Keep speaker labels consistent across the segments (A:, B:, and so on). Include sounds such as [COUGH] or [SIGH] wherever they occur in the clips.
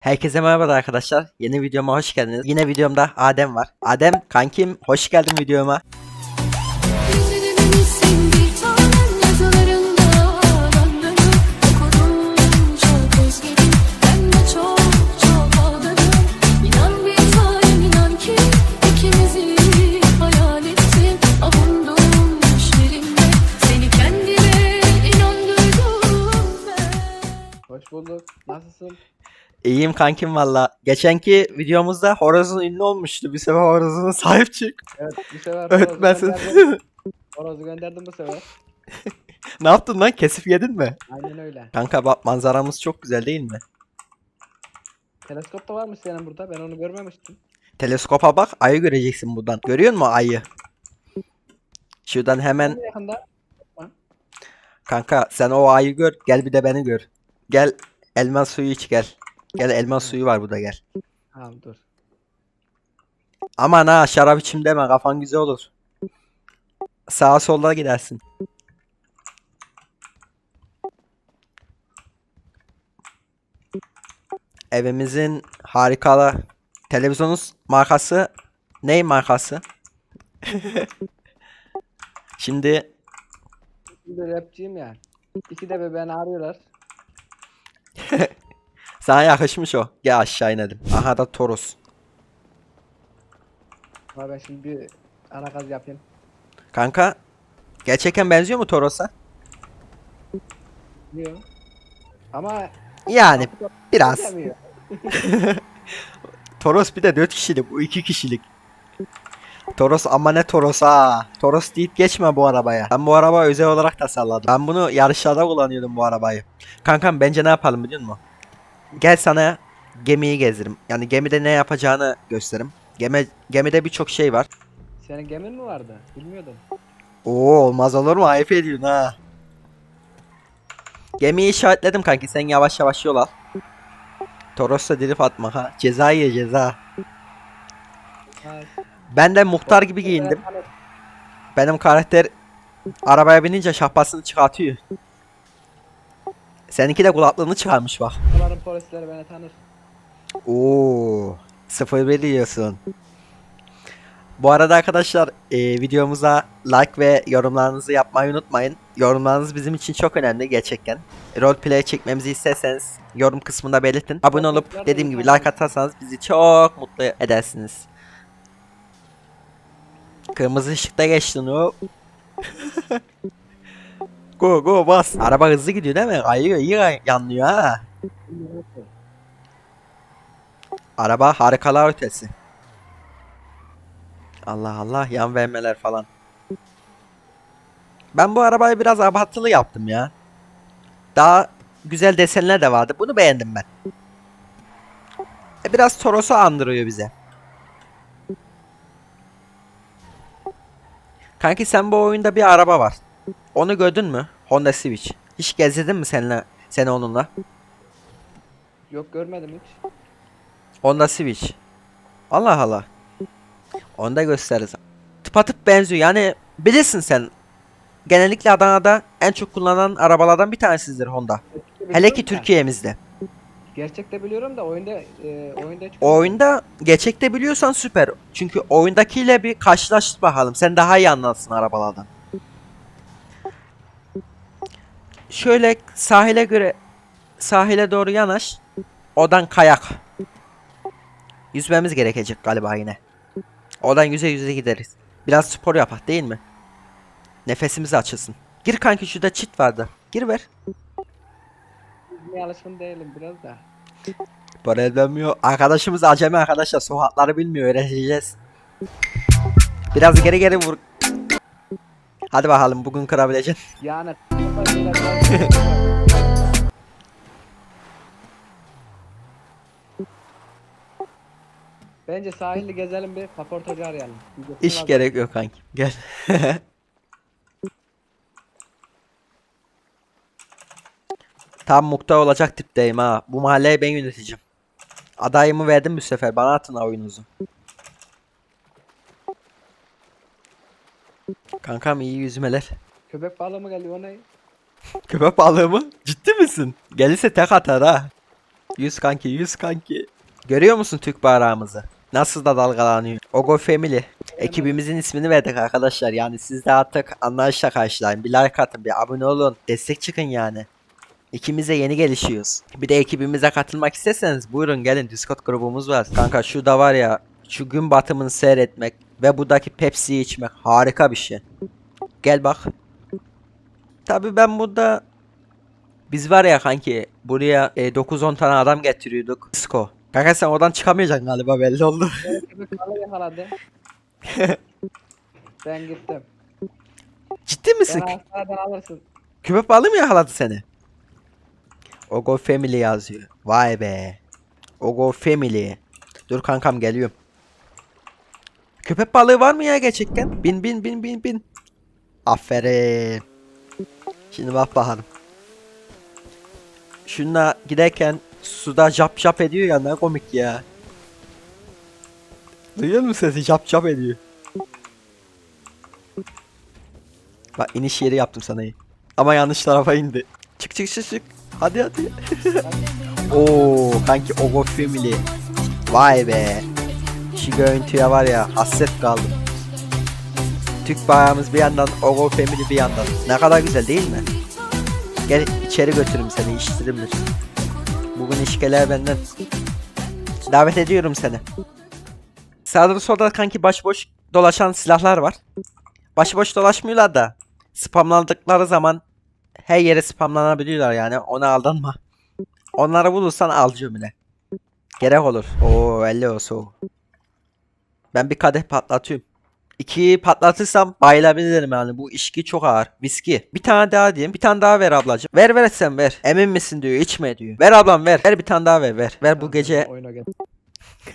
A: Herkese merhaba arkadaşlar. Yeni videoma hoş geldiniz. Yine videomda Adem var. Adem kankim hoş geldin videoma.
B: Hoş bulduk. Nasılsın?
A: İyiyim kankim valla. Geçenki videomuzda horozun ünlü olmuştu. Bir sefer horozuna sahip çık.
B: Evet bu sefer [LAUGHS] horozu gönderdim. Horozu gönderdim bu sefer. [LAUGHS]
A: ne yaptın lan? Kesip yedin mi?
B: Aynen öyle.
A: Kanka bak manzaramız çok güzel değil mi?
B: Teleskop da varmış senin burada. Ben onu görmemiştim.
A: Teleskopa bak ayı göreceksin buradan. Görüyor musun ayı? Şuradan hemen
B: yakında.
A: kanka sen o ayı gör gel bir de beni gör. Gel elmas suyu iç gel. Gel elmas suyu var burada gel.
B: Tamam dur.
A: Aman ha şarap içim deme kafan güzel olur. Sağa sola gidersin. Evimizin harikalı televizyonun markası ney markası? [LAUGHS] Şimdi
B: Şimdi rapçiyim ya. İki de beni arıyorlar. [LAUGHS]
A: sana yakışmış o. Gel aşağı inelim. Aha da Toros.
B: Ama ben şimdi bir ana gaz yapayım.
A: Kanka gerçekten benziyor mu Toros'a?
B: Diyor. Ama
A: Yani biraz.
B: Demiyor. [LAUGHS]
A: Toros bir de 4 kişilik. Bu 2 kişilik. Toros ama ne Toros ha. Toros deyip geçme bu arabaya. Ben bu araba özel olarak tasarladım. Ben bunu yarışlarda kullanıyordum bu arabayı. Kankam bence ne yapalım biliyor musun? Gel sana gemiyi gezdiririm. Yani gemide ne yapacağını gösteririm. Gemi, gemide birçok şey var.
B: Senin gemin mi vardı? Bilmiyordum.
A: Oo olmaz olur mu? Ayıp ediyorsun ha. Gemiyi işaretledim kanki. Sen yavaş yavaş yol al. Toros'ta drift atma ha. Ceza ye ceza. Ben de muhtar gibi giyindim. Benim karakter arabaya binince şapkasını çıkartıyor. Seninki de kulaklığını çıkarmış bak.
B: Bunların polisleri beni tanır.
A: Oo, 01 diyorsun. Bu arada arkadaşlar e, videomuza like ve yorumlarınızı yapmayı unutmayın. Yorumlarınız bizim için çok önemli gerçekten. Roleplay çekmemizi isterseniz yorum kısmında belirtin. Abone olup dediğim gibi like atarsanız bizi çok mutlu edersiniz. Kırmızı ışıkta geçtin o. [LAUGHS] go go bas. Araba hızlı gidiyor değil mi? Kayıyor iyi yanlıyor ha. Araba harikalar ötesi. Allah Allah yan vermeler falan. Ben bu arabayı biraz abartılı yaptım ya. Daha güzel desenler de vardı. Bunu beğendim ben. E, biraz Toros'u andırıyor bize. Kanki sen bu oyunda bir araba var. Onu gördün mü? Honda Civic. Hiç gezdirdin mi seninle, seni onunla?
B: Yok görmedim hiç.
A: Honda Civic. Allah Allah. Onu da gösteririz. Tıpatıp benziyor. Yani bilirsin sen. Genellikle Adana'da en çok kullanılan arabalardan bir tanesidir Honda. Hele ki Türkiye'mizde.
B: Gerçekte biliyorum da oyunda e, oyunda
A: O oyunda gerçekte biliyorsan süper. Çünkü oyundakiyle bir karşılaştır bakalım. Sen daha iyi anlarsın arabalardan. Şöyle sahile göre sahile doğru yanaş. Odan kayak. Yüzmemiz gerekecek galiba yine. Oradan yüze yüze gideriz. Biraz spor yapak değil mi? Nefesimiz açılsın. Gir kanki şurada çit vardı. Gir ver.
B: Yüzmeye alışkın değilim biraz da.
A: Para dönmüyor. Arkadaşımız acemi arkadaşlar. Sokakları bilmiyor. Öğreteceğiz. Biraz geri geri vur. Hadi bakalım bugün kırabileceksin.
B: Yani Bence sahilde gezelim bir kaportacı arayalım. Videosunu
A: Hiç
B: var.
A: gerek yok kanki. Gel. [LAUGHS] Tam muhtar olacak tipteyim ha. Bu mahalleyi ben yöneteceğim. Adayımı verdim bu sefer. Bana atın ha oyunuzu. Kankam iyi yüzmeler.
B: Köpek balığı mı geliyor o ne?
A: Köpek balığı mı? Ciddi misin? Gelirse tek atar ha. 100 kanki 100 kanki. Görüyor musun Türk bayrağımızı? Nasıl da dalgalanıyor. Ogo Family. Ekibimizin ismini verdik arkadaşlar. Yani siz de artık anlayışla karşılayın. Bir like atın, bir abone olun. Destek çıkın yani. İkimiz de yeni gelişiyoruz. Bir de ekibimize katılmak isterseniz buyurun gelin Discord grubumuz var. Kanka şu da var ya şu gün batımını seyretmek ve buradaki Pepsi'yi içmek harika bir şey. Gel bak. Tabi ben burada biz var ya kanki buraya e, 9-10 tane adam getiriyorduk. Disco. Kanka sen oradan çıkamayacaksın galiba belli oldu.
B: Balığı [LAUGHS] yakaladı. ben gittim.
A: Ciddi misin?
B: Beni hastaneden alırsın.
A: Köpek balığı mı yakaladı seni? Ogo Family yazıyor. Vay be. Ogo Family. Dur kankam geliyorum. Köpek balığı var mı ya gerçekten? Bin bin bin bin bin. Aferin. Şimdi bak bakalım. Şununla giderken suda jap jap ediyor ya ne komik ya. Duyuyor musun sesi? Jap jap ediyor. Bak iniş yeri yaptım sana iyi. Ama yanlış tarafa indi. Çık çık çık çık. Hadi hadi. [LAUGHS] Oo kanki Ogo Family. Vay be. Şu görüntüye var ya hasret kaldım. Türk bayrağımız bir yandan Ogo Family bir yandan. Ne kadar güzel değil mi? Gel içeri götürürüm seni iştirimdir. Bugün işgeler benden. Davet ediyorum seni. Sağda solda kanki başboş dolaşan silahlar var. Başıboş dolaşmıyorlar da spamlandıkları zaman her yere spamlanabiliyorlar yani ona aldanma. Onları bulursan al cümle. Gerek olur. Oo 50 olsun. Ben bir kadeh patlatıyorum. İkiyi patlatırsam bayılabilirim yani bu içki çok ağır. Viski. Bir tane daha diyeyim. Bir tane daha ver ablacığım. Ver ver sen ver. Emin misin diyor içme diyor. Ver ablam ver. Ver bir tane daha ver ver. Ver bu gece
B: Oyuna gel.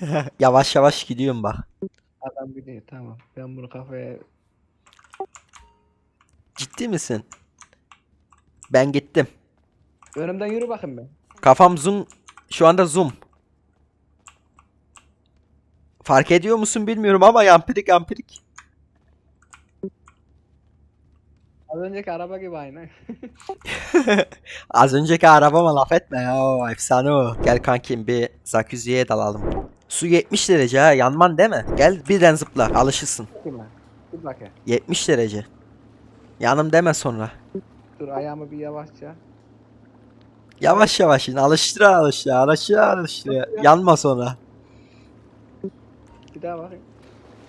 B: [LAUGHS]
A: yavaş yavaş gidiyorum bak.
B: Adam gidiyor tamam. Ben bunu kafaya
A: Ciddi misin? Ben gittim.
B: Önümden yürü bakın ben.
A: Kafam zoom. Şu anda zoom. Fark ediyor musun bilmiyorum ama yampirik yampirik.
B: Az önceki araba gibi aynı. [LAUGHS]
A: Az önceki arabama laf etme ya. o Efsane o. Gel kankim bir Zaküzi'ye dalalım. Su 70 derece ha. Yanman değil mi? Gel birden zıpla. Alışırsın.
B: Dur bakayım.
A: 70 derece. Yanım deme sonra.
B: Dur ayağımı bir yavaşça.
A: Yavaş yavaş in. Alıştıra alıştıra. Alıştıra alıştıra. Yanma sonra.
B: Bir daha bakayım.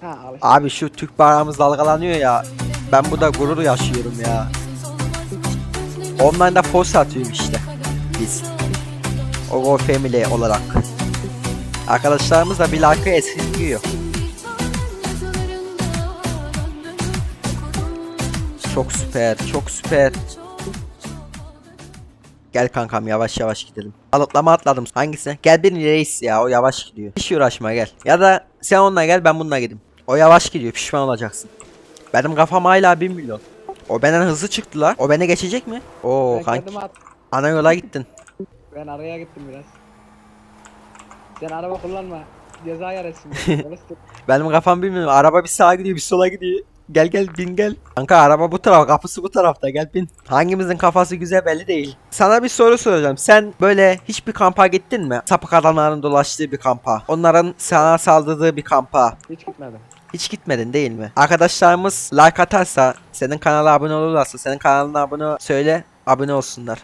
B: Ha alış.
A: Abi şu Türk bayrağımız dalgalanıyor ya. Ben burada gurur yaşıyorum ya. Online'da force atıyorum işte. Biz. Ogo Family olarak. Arkadaşlarımız da bir like'ı esirgiyor. Çok süper, çok süper. Gel kankam yavaş yavaş gidelim. Alıtlama atladım. Hangisine? Gel bir reis ya o yavaş gidiyor. Hiç uğraşma gel. Ya da sen onunla gel ben bununla gideyim. O yavaş gidiyor pişman olacaksın. Benim kafam hala 1 milyon. O benden hızlı çıktı la. O beni geçecek mi? Oo
B: ben
A: kanki. Ana yola gittin.
B: Ben araya gittim biraz. Sen araba kullanma. Ceza yersin. [LAUGHS]
A: Benim kafam bilmiyorum. Araba bir sağa gidiyor bir sola gidiyor. Gel gel bin gel. Kanka araba bu taraf kapısı bu tarafta gel bin. Hangimizin kafası güzel belli değil. Sana bir soru soracağım. Sen böyle hiçbir kampa gittin mi? Sapık adamların dolaştığı bir kampa. Onların sana saldırdığı bir kampa.
B: Hiç gitmedim.
A: Hiç gitmedin değil mi? Arkadaşlarımız like atarsa, senin kanala abone olurlarsa, senin kanalına abone söyle, abone olsunlar.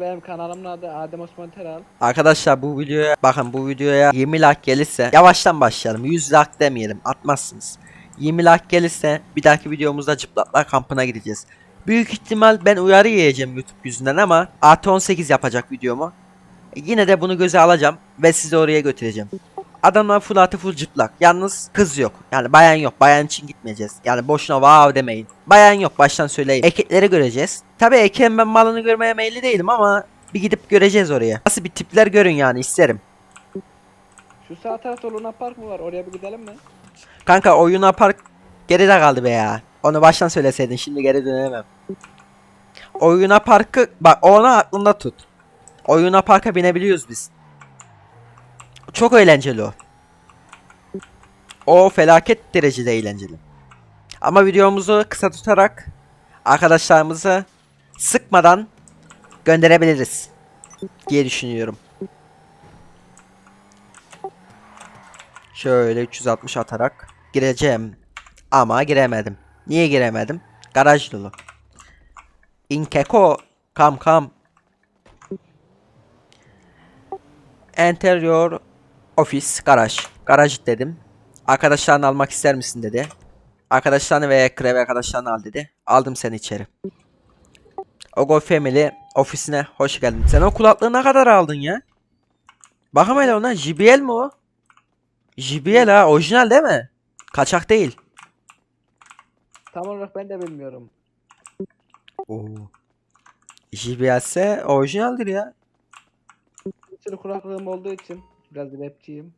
B: Benim kanalımın adı Adem Osman Teral.
A: Arkadaşlar bu videoya bakın bu videoya 20 like gelirse yavaştan başlayalım. 100 like demeyelim atmazsınız. 20 like gelirse bir dahaki videomuzda cıplaklar kampına gideceğiz. Büyük ihtimal ben uyarı yiyeceğim YouTube yüzünden ama artı 18 yapacak videomu. Yine de bunu göze alacağım ve sizi oraya götüreceğim. Adamlar full artı full cıplak. Yalnız kız yok. Yani bayan yok. Bayan için gitmeyeceğiz. Yani boşuna wow demeyin. Bayan yok baştan söyleyeyim. Erkekleri göreceğiz. Tabi erkeğin ben malını görmeye meyilli değilim ama bir gidip göreceğiz oraya. Nasıl bir tipler görün yani isterim.
B: Şu sağ tarafta Luna Park mı var? Oraya bir gidelim mi?
A: Kanka oyuna park geride kaldı be ya. Onu baştan söyleseydin şimdi geri dönemem. Oyuna parkı bak onu aklında tut. Oyuna parka binebiliyoruz biz. Çok eğlenceli o. O felaket derecede eğlenceli. Ama videomuzu kısa tutarak arkadaşlarımızı sıkmadan gönderebiliriz diye düşünüyorum. Şöyle 360 atarak gireceğim. Ama giremedim. Niye giremedim? Garaj dolu. Inkeko kam kam. Enter your office garaj. Garaj dedim. Arkadaşlarını almak ister misin dedi. Arkadaşlarını ve Kreve arkadaşlarını al dedi. Aldım seni içeri. Ogo Family ofisine hoş geldin. Sen o kulaklığı ne kadar aldın ya? Bakın hele ona JBL mi o? JBL ha orijinal değil mi? Kaçak değil.
B: Tam olarak ben de bilmiyorum.
A: Oo. JBL ise orijinaldir ya.
B: Bir sürü kulaklığım olduğu için biraz rapçiyim.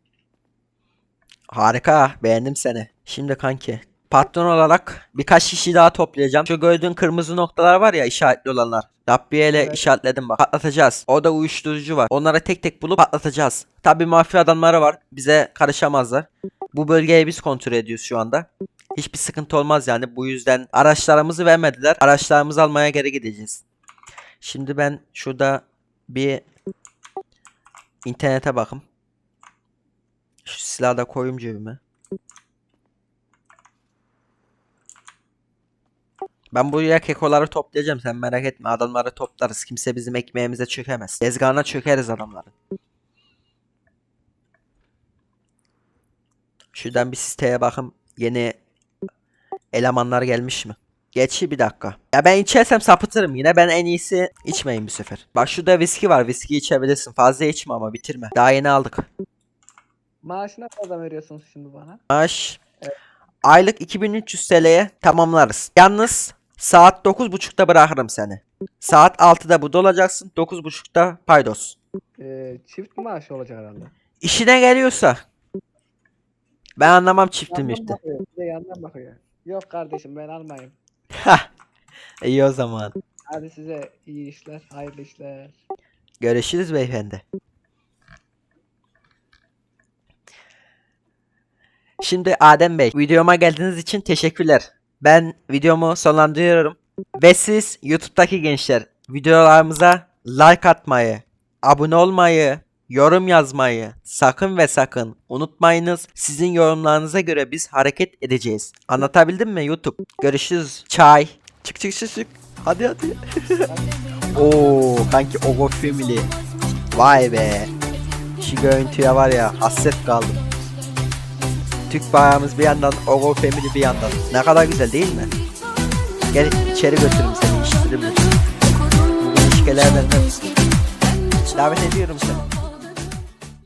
A: Harika beğendim seni. Şimdi kanki patron olarak birkaç kişi daha toplayacağım. Şu gördüğün kırmızı noktalar var ya işaretli olanlar. Rabbiye ile
B: Evet.
A: işaretledim bak. Patlatacağız. Orada uyuşturucu var. Onları tek tek bulup patlatacağız. Tabi mafya adamları var. Bize karışamazlar. Bu bölgeyi biz kontrol ediyoruz şu anda. Hiçbir sıkıntı olmaz yani. Bu yüzden araçlarımızı vermediler. Araçlarımızı almaya geri gideceğiz. Şimdi ben şurada bir internete bakım. Şu silahı da koyayım cebime. Ben buraya kekoları toplayacağım sen merak etme adamları toplarız kimse bizim ekmeğimize çökemez. Tezgahına çökeriz adamların. Şuradan bir siteye bakım yeni elemanlar gelmiş mi? Geçi bir dakika. Ya ben içersem sapıtırım yine ben en iyisi içmeyin bu sefer. Bak şurada viski var viski içebilirsin fazla içme ama bitirme. Daha yeni aldık.
B: Maaşına kadar veriyorsunuz şimdi bana?
A: Maaş aylık 2300 TL'ye tamamlarız. Yalnız saat 9.30'da bırakırım seni. Saat 6'da burada olacaksın. 9.30'da paydos.
B: Ee, çift maaş olacak herhalde.
A: İşine geliyorsa. Ben anlamam çiftim
B: Yandan
A: işte.
B: bakıyor. Bir de yandan bakıyor. Yok kardeşim ben almayayım.
A: İyi o zaman.
B: Hadi size iyi işler, hayırlı işler.
A: Görüşürüz beyefendi. Şimdi Adem Bey, videoma geldiğiniz için teşekkürler. Ben videomu sonlandırıyorum. Ve siz YouTube'daki gençler videolarımıza like atmayı, abone olmayı, yorum yazmayı sakın ve sakın unutmayınız. Sizin yorumlarınıza göre biz hareket edeceğiz. Anlatabildim mi YouTube? Görüşürüz. Çay. Çık çık çık çık. Hadi hadi. [LAUGHS] Oo kanki Ogo Family. Vay be. Şu görüntüye var ya hasret kaldım. Türk bayrağımız bir yandan, Ogo Family bir yandan. Ne kadar güzel değil mi? Gel içeri götürürüm seni, işitirim. Bugün işkelerden davet ediyorum seni.